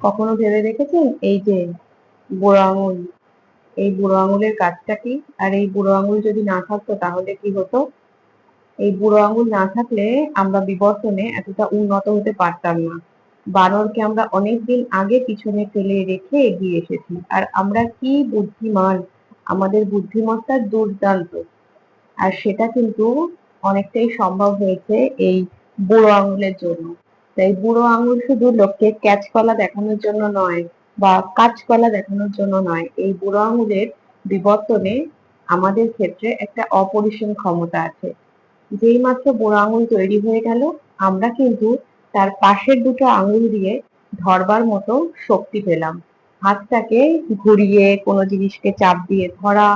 কখনো ভেবে দেখেছেন? এই যে বুড়ো আঙুল। এই বুড়ো আঙুলের কাজটা কি? আর এই বুড়ো আঙুল যদি না থাকতো তাহলে কি হতো? এই বুড়ো আঙুল না থাকলে আমরা বিবর্তনে এতটা উন্নত হতে পারতাম না। বানরকে আমরা অনেকদিন আগে পিছনে ফেলে রেখে এগিয়ে এসেছি। আর আমরা কি বুদ্ধিমান? আমাদের বুদ্ধিমত্তা দুর্দান্ত। আর সেটা কিন্তু অনেকটাই সম্ভব হয়েছে এই বুড়ো আঙুলের জন্য। তাই বুড়ো আঙুল শুধু লোককে ক্যাচ কলা দেখানোর জন্য নয় বা কাঁচকলা দেখানোর জন্য নয়, এই বুড়ো আঙুলের বিবর্তনে আমাদের ক্ষেত্রে একটা অপরিসীম ক্ষমতা আছে। যেই মাত্র বুড়ো আঙুল তৈরি হয়ে গেল, আমরা কিন্তু তার পাশের দুটো আঙুল দিয়ে ধরবার মতো শক্তি পেলাম। হাতটাকে ঘুরিয়ে কোনো জিনিসকে চাপ দিয়ে ধরা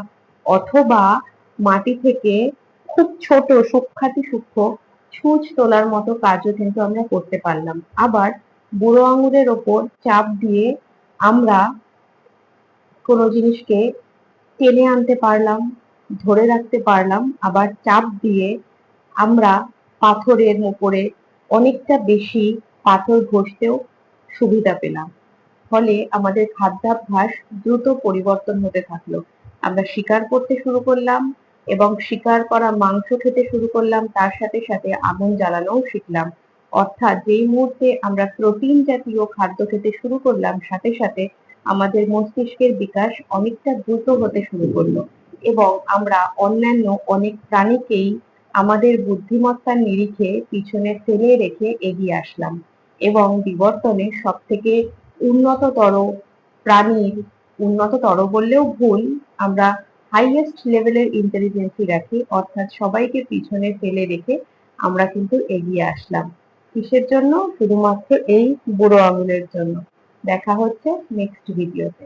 অথবা মাটি থেকে খুব ছোট সূক্ষাতি সূক্ষ্ম ছুঁচ তোলার মতো কাজও কিন্তু আমরা করতে পারলাম। আবার বুড়ো আঙুলের ওপর চাপ দিয়ে আমরা কোনো জিনিসকে টেনে আনতে পারলাম, ধরে রাখতে পারলাম, আবার চাপ দিয়ে আমরা পাথরের উপরে অনেকটা বেশি পাথর ঘষতেও সুবিধা পেলাম। ফলে আমাদের খাদ্যাভ্যাস দ্রুত পরিবর্তন হতে থাকল। আমরা শিকার করতে শুরু করলাম এবং শিকার করা মাংস খেতে শুরু করলাম, তার সাথে সাথে আগুন জ্বালানোও শিখলাম। অর্থাৎ যেই মুহূর্তে আমরা প্রোটিন জাতীয় খাদ্য খেতে শুরু করলাম, সাথে সাথে আমাদের মস্তিষ্কের বিকাশ অনেকটা দ্রুত হতে শুরু করল এবং আমরা অন্যান্য অনেক প্রাণীকেই আমাদের বুদ্ধিমত্তার নিরিখে পিছনে ফেলে রেখে এগিয়ে আসলাম এবং বিবর্তনে সব থেকে উন্নততর প্রাণীর, উন্নততর বললেও ভুল, আমরা হাইয়েস্ট লেভেলের ইন্টেলিজেন্সি রাখি, অর্থাৎ সবাইকে পিছনে ফেলে রেখে আমরা কিন্তু এগিয়ে আসলাম। কিসের জন্য? শুধুমাত্র এই বুড়ো আঙুলের জন্য। দেখা হচ্ছে নেক্সট ভিডিওতে